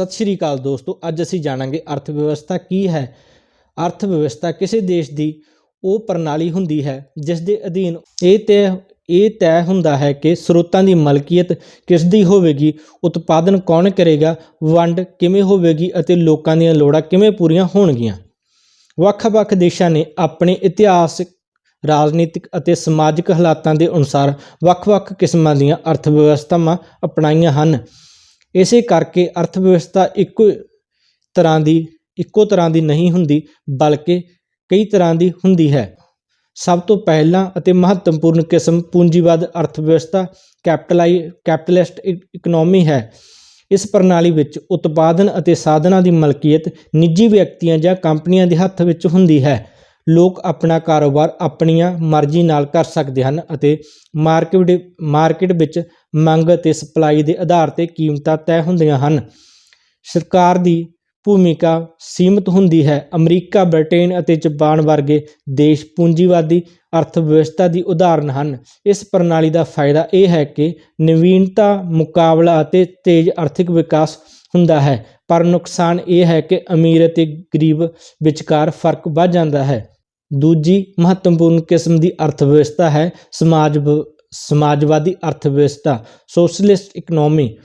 ਸਤਿ ਸ਼੍ਰੀ ਅਕਾਲ ਦੋਸਤੋ, ਅੱਜ ਅਸੀਂ ਜਾਣਾਂਗੇ ਅਰਥ ਵਿਵਸਥਾ ਕੀ ਹੈ। ਅਰਥ ਵਿਵਸਥਾ ਕਿਸੇ ਦੇਸ਼ ਦੀ ਉਹ ਪ੍ਰਣਾਲੀ ਹੁੰਦੀ ਹੈ, ਜਿਸ ਦੇ ਅਧੀਨ ਇਹ ਤੈਅ ਇਹ ਤੈਅ ਹੁੰਦਾ ਹੈ ਕਿ ਸਰੋਤਾਂ ਦੀ ਮਲਕੀਅਤ ਕਿਸ ਦੀ ਹੋਵੇਗੀ, ਉਤਪਾਦਨ ਕੌਣ ਕਰੇਗਾ, ਵੰਡ ਕਿਵੇਂ ਹੋਵੇਗੀ ਅਤੇ ਲੋਕਾਂ ਦੀਆਂ ਲੋੜਾਂ ਕਿਵੇਂ ਪੂਰੀਆਂ ਹੋਣਗੀਆਂ। ਵੱਖ-ਵੱਖ ਦੇਸ਼ਾਂ ਨੇ ਆਪਣੇ ਇਤਿਹਾਸ, ਰਾਜਨੀਤਿਕ ਅਤੇ ਸਮਾਜਿਕ ਹਾਲਾਤਾਂ ਦੇ ਅਨੁਸਾਰ ਵੱਖ-ਵੱਖ ਕਿਸਮਾਂ ਦੀਆਂ ਅਰਥ ਵਿਵਸਥਾਵਾਂ ਅਪਣਾਈਆਂ ਹਨ। ਇਸੇ ਕਰਕੇ ਅਰਥ ਵਿਵਸਥਾ ਇੱਕੋ ਤਰ੍ਹਾਂ ਦੀ, ਇੱਕੋ ਤਰ੍ਹਾਂ ਦੀ ਨਹੀਂ ਹੁੰਦੀ, ਬਲਕਿ ਕਈ ਤਰ੍ਹਾਂ ਦੀ ਹੁੰਦੀ ਹੈ। ਸਭ ਤੋਂ ਪਹਿਲਾਂ ਅਤੇ ਮਹੱਤਵਪੂਰਨ ਕਿਸਮ ਪੂੰਜੀਵਾਦ ਅਰਥ ਵਿਵਸਥਾ ਕੈਪੀਟਲਾਈ, ਕੈਪੀਟਲਿਸਟ ਇਕਨੋਮੀ ਹੈ। ਇਸ ਪ੍ਰਣਾਲੀ ਵਿੱਚ ਉਤਪਾਦਨ ਅਤੇ ਸਾਧਨਾਂ ਦੀ ਮਲਕੀਅਤ ਨਿੱਜੀ ਵਿਅਕਤੀਆਂ ਜਾਂ ਕੰਪਨੀਆਂ ਦੇ ਹੱਥ ਵਿੱਚ ਹੁੰਦੀ ਹੈ। ਲੋਕ ਆਪਣਾ ਕਾਰੋਬਾਰ ਆਪਣੀਆਂ ਮਰਜ਼ੀ ਨਾਲ ਕਰ ਸਕਦੇ ਹਨ ਅਤੇ ਮਾਰਕੀਟ ਮਾਰਕੀਟ ਵਿੱਚ ਮੰਗ ਅਤੇ ਸਪਲਾਈ ਦੇ ਆਧਾਰ ਤੇ ਕੀਮਤਾਂ ਤੈਅ ਹੁੰਦੀਆਂ ਹਨ। ਸਰਕਾਰ ਦੀ ਭੂਮਿਕਾ ਸੀਮਿਤ ਹੁੰਦੀ ਹੈ। ਅਮਰੀਕਾ, ਬ੍ਰਿਟੇਨ ਅਤੇ ਜਾਪਾਨ ਵਰਗੇ ਦੇਸ਼ ਪੂੰਜੀਵਾਦੀ ਅਰਥ ਵਿਵਸਥਾ ਦੀ ਉਦਾਹਰਨ ਹਨ। ਇਸ ਪ੍ਰਣਾਲੀ ਦਾ ਫਾਇਦਾ ਇਹ ਹੈ ਕਿ ਨਵੀਨਤਾ, ਮੁਕਾਬਲਾ ਅਤੇ ਤੇਜ਼ ਆਰਥਿਕ ਵਿਕਾਸ ਹੁੰਦਾ ਹੈ। ਪਰ ਨੁਕਸਾਨ ਇਹ ਹੈ ਕਿ ਅਮੀਰ ਅਤੇ ਗਰੀਬ ਵਿਚਕਾਰ ਫ਼ਰਕ ਵੱਧ ਜਾਂਦਾ ਹੈ। ਦੂਜੀ ਮਹੱਤਵਪੂਰਨ ਕਿਸਮ ਦੀ ਅਰਥ ਵਿਵਸਥਾ ਹੈ ਸਮਾਜ ਵ- ਸਮਾਜਵਾਦੀ ਅਰਥ ਵਿਵਸਥਾ ਸੋਸ਼ਲਿਸਟ ਇਕਨੋਮੀ,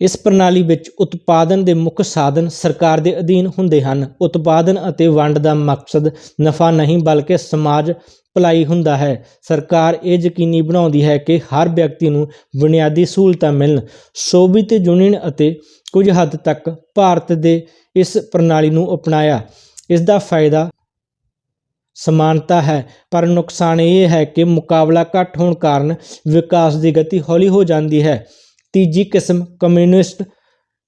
ਇਸ ਪ੍ਰਣਾਲੀ ਵਿੱਚ ਉਤਪਾਦਨ ਦੇ ਮੁੱਖ ਸਾਧਨ ਸਰਕਾਰ ਦੇ ਅਧੀਨ ਹੁੰਦੇ ਹਨ। ਉਤਪਾਦਨ ਅਤੇ ਵੰਡ ਦਾ ਮਕਸਦ ਨਫਾ ਨਹੀਂ ਬਲਕਿ ਸਮਾਜ ਭਲਾਈ ਹੁੰਦਾ ਹੈ। ਸਰਕਾਰ ਇਹ ਯਕੀਨੀ ਬਣਾਉਂਦੀ ਹੈ ਕਿ ਹਰ ਵਿਅਕਤੀ ਨੂੰ ਬੁਨਿਆਦੀ ਸਹੂਲਤਾਂ ਮਿਲਣ। ਸੋਵੀਅਤ ਯੂਨੀਅਨ ਅਤੇ ਕੁਝ ਹੱਦ ਤੱਕ ਭਾਰਤ ਦੇ ਇਸ ਪ੍ਰਣਾਲੀ ਨੂੰ ਅਪਣਾਇਆ। ਇਸ ਦਾ ਫਾਇਦਾ ਸਮਾਨਤਾ ਹੈ। ਪਰ ਨੁਕਸਾਨ ਇਹ ਹੈ ਕਿ ਮੁਕਾਬਲਾ ਘੱਟ ਹੋਣ ਕਾਰਨ ਵਿਕਾਸ ਦੀ ਗਤੀ ਹੌਲੀ ਹੋ ਜਾਂਦੀ ਹੈ। ਤੀਜੀ ਕਿਸਮ ਕਮਿਊਨਿਸਟ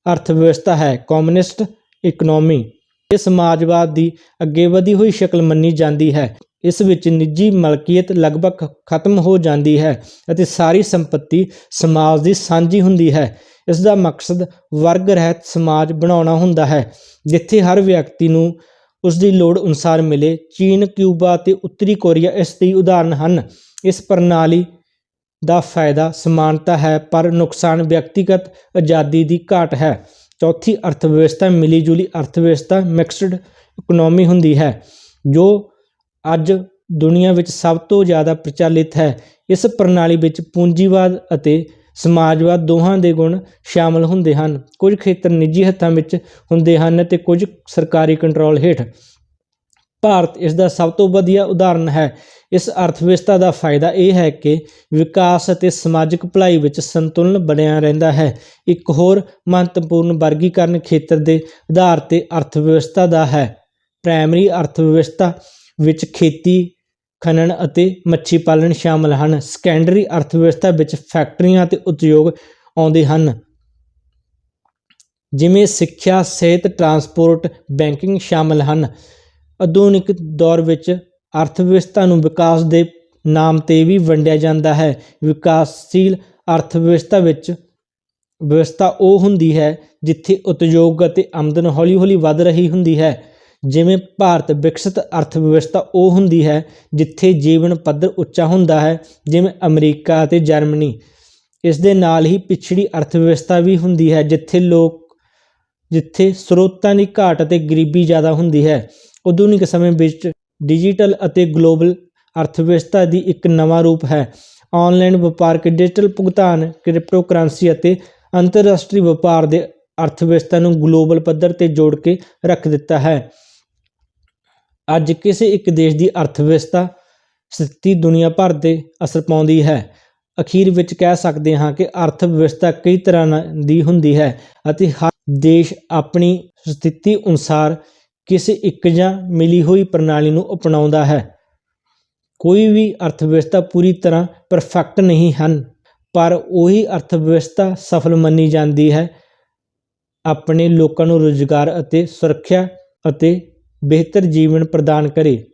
ਅਰਥ ਵਿਵਸਥਾ ਹੈ। Communist economy. ਇਹ ਸਮਾਜਵਾਦ ਦੀ ਅੱਗੇ ਵਧੀ ਹੋਈ ਸ਼ਕਲ ਮੰਨੀ ਜਾਂਦੀ ਹੈ। ਇਸ ਵਿੱਚ ਨਿੱਜੀ ਮਲਕੀਅਤ ਲਗਭਗ ਖਤਮ ਹੋ ਜਾਂਦੀ ਹੈ ਅਤੇ ਸਾਰੀ ਸੰਪਤੀ ਸਮਾਜ ਦੀ ਸਾਂਝੀ ਹੁੰਦੀ ਹੈ। ਇਸ ਦਾ ਮਕਸਦ ਵਰਗ ਰਹਿਤ ਸਮਾਜ ਬਣਾਉਣਾ ਹੁੰਦਾ ਹੈ, ਜਿੱਥੇ ਹਰ ਵਿਅਕਤੀ ਨੂੰ ਉਸ ਦੀ ਲੋੜ ਅਨੁਸਾਰ ਮਿਲੇ। ਚੀਨ, ਕਿਊਬਾ ਅਤੇ ਉੱਤਰੀ ਕੋਰੀਆ ਇਸ ਦੀ ਉਦਾਹਰਨ ਹਨ। ਇਸ ਪ੍ਰਣਾਲੀ ਦਾ ਫਾਇਦਾ ਸਮਾਨਤਾ ਹੈ, ਪਰ ਨੁਕਸਾਨ ਵਿਅਕਤੀਗਤ ਆਜ਼ਾਦੀ ਦੀ ਘਾਟ ਹੈ। ਚੌਥੀ ਅਰਥ ਵਿਵਸਥਾ ਮਿਲੀ ਜੁਲੀ ਅਰਥ ਵਿਵਸਥਾ ਮਿਕਸਡ ਇਕਨੋਮੀ ਹੁੰਦੀ ਹੈ, ਜੋ ਅੱਜ ਦੁਨੀਆ ਵਿੱਚ ਸਭ ਤੋਂ ਜ਼ਿਆਦਾ ਪ੍ਰਚਲਿਤ ਹੈ। ਇਸ ਪ੍ਰਣਾਲੀ ਵਿੱਚ ਪੂੰਜੀਵਾਦ ਅਤੇ ਸਮਾਜਵਾਦ ਦੋਹਾਂ ਦੇ ਗੁਣ ਸ਼ਾਮਲ ਹੁੰਦੇ ਹਨ। ਕੁਝ ਖੇਤਰ ਨਿੱਜੀ ਹੱਥਾਂ ਵਿੱਚ ਹੁੰਦੇ ਹਨ ਤੇ ਕੁਝ ਸਰਕਾਰੀ ਕੰਟਰੋਲ ਹੇਠ। ਭਾਰਤ ਇਸ ਦਾ ਸਭ ਤੋਂ ਵਧੀਆ ਉਦਾਹਰਣ ਹੈ। ਇਸ ਅਰਥ ਵਿਵਸਥਾ ਦਾ ਫਾਇਦਾ ਇਹ ਹੈ ਕਿ ਵਿਕਾਸ ਅਤੇ ਸਮਾਜਿਕ ਭਲਾਈ ਵਿੱਚ ਸੰਤੁਲਨ ਬਣਿਆ ਰਹਿੰਦਾ ਹੈ। ਇੱਕ ਹੋਰ ਮਹੱਤਵਪੂਰਨ ਵਰਗੀਕਰਨ ਖੇਤਰ ਦੇ ਆਧਾਰ ਤੇ ਅਰਥ ਵਿਵਸਥਾ ਦਾ ਹੈ। ਪ੍ਰਾਇਮਰੀ ਅਰਥ ਵਿਵਸਥਾ ਵਿੱਚ ਖੇਤੀ ਖਨਨ ਅਤੇ ਮੱਛੀ ਪਾਲਣ ਸ਼ਾਮਲ ਹਨ। ਸੈਕੰਡਰੀ ਅਰਥ ਵਿਵਸਥਾ ਵਿੱਚ ਫੈਕਟਰੀਆਂ ਅਤੇ ਉਦਯੋਗ ਆਉਂਦੇ ਹਨ। ਜਿਵੇਂ ਸਿੱਖਿਆ, ਸਿਹਤ ਟਰਾਂਸਪੋਰਟ ਬੈਂਕਿੰਗ ਸ਼ਾਮਲ ਹਨ। ਆਧੁਨਿਕ ਦੌਰ ਵਿੱਚ ਅਰਥ ਵਿਵਸਥਾ ਨੂੰ ਵਿਕਾਸ ਦੇ ਨਾਮ ਤੇ ਵੀ ਵੰਡਿਆ ਜਾਂਦਾ ਹੈ। ਵਿਕਾਸਸ਼ੀਲ ਅਰਥ ਵਿਵਸਥਾ ਵਿੱਚ ਵਿਵਸਥਾ ਉਹ ਹੁੰਦੀ ਹੈ ਜਿੱਥੇ ਉਦਯੋਗ ਅਤੇ ਆਮਦਨ ਹੌਲੀ-ਹੌਲੀ ਵੱਧ ਰਹੀ ਹੁੰਦੀ ਹੈ। ਜਿਵੇਂ ਭਾਰਤ ਵਿਕਸਿਤ ਅਰਥ ਵਿਵਸਥਾ ਉਹ ਹੁੰਦੀ ਹੈ ਜਿੱਥੇ ਜੀਵਨ ਪੱਧਰ ਉੱਚਾ ਹੁੰਦਾ ਹੈ, ਜਿਵੇਂ ਅਮਰੀਕਾ ਅਤੇ ਜਰਮਨੀ। ਇਸ ਦੇ ਨਾਲ ਹੀ ਪਿਛੜੀ ਅਰਥ ਵਿਵਸਥਾ ਵੀ ਹੁੰਦੀ ਹੈ, ਜਿੱਥੇ ਲੋਕ, ਜਿੱਥੇ ਸਰੋਤਾਂ ਦੀ ਘਾਟ ਅਤੇ ਗਰੀਬੀ ਜ਼ਿਆਦਾ ਹੁੰਦੀ ਹੈ। ਆਧੁਨਿਕ ਸਮੇਂ ਵਿੱਚ ਡਿਜੀਟਲ ਅਤੇ ਗਲੋਬਲ ਅਰਥ ਵਿਵਸਥਾ ਦੀ ਇੱਕ ਨਵਾਂ ਰੂਪ ਹੈ। ਆਨਲਾਈਨ ਵਪਾਰਕ ਡਿਜੀਟਲ ਭੁਗਤਾਨ ਕ੍ਰਿਪਟੋ ਕਰੰਸੀ ਅਤੇ ਅੰਤਰਰਾਸ਼ਟਰੀ ਵਪਾਰ ਦੇ ਅਰਥ ਵਿਵਸਥਾ ਨੂੰ ਗਲੋਬਲ ਪੱਧਰ ਤੇ ਜੋੜ ਕੇ ਰੱਖ ਦਿੱਤਾ ਹੈ। ਅੱਜ ਕਿਸੇ ਇੱਕ ਦੇਸ਼ ਦੀ ਅਰਥ ਵਿਵਸਥਾ ਸਥਿਤੀ ਦੁਨੀਆ ਭਰ ਤੇ ਅਸਰ ਪਾਉਂਦੀ ਹੈ। ਅਖੀਰ ਵਿੱਚ ਕਹਿ ਸਕਦੇ ਹਾਂ ਕਿ ਅਰਥ ਵਿਵਸਥਾ ਕਈ ਤਰ੍ਹਾਂ ਦੀ ਹੁੰਦੀ ਹੈ ਅਤੇ ਹਰ ਦੇਸ਼ ਆਪਣੀ ਸਥਿਤੀ ਅਨੁਸਾਰ ਕਿਸੇ ਇੱਕ ਜਾਂ ਮਿਲੀ ਹੋਈ ਪ੍ਰਣਾਲੀ ਨੂੰ ਅਪਣਾਉਂਦਾ ਹੈ। ਕੋਈ ਵੀ ਅਰਥ ਵਿਵਸਥਾ ਪੂਰੀ ਤਰ੍ਹਾਂ ਪਰਫੈਕਟ ਨਹੀਂ ਹਨ, ਪਰ ਉਹੀ ਅਰਥ ਵਿਵਸਥਾ ਸਫਲ ਮੰਨੀ ਜਾਂਦੀ ਹੈ। ਆਪਣੇ ਲੋਕਾਂ ਨੂੰ ਰੁਜ਼ਗਾਰ ਅਤੇ ਸੁਰੱਖਿਆ ਅਤੇ ਬਿਹਤਰ ਜੀਵਨ ਪ੍ਰਦਾਨ ਕਰੇ।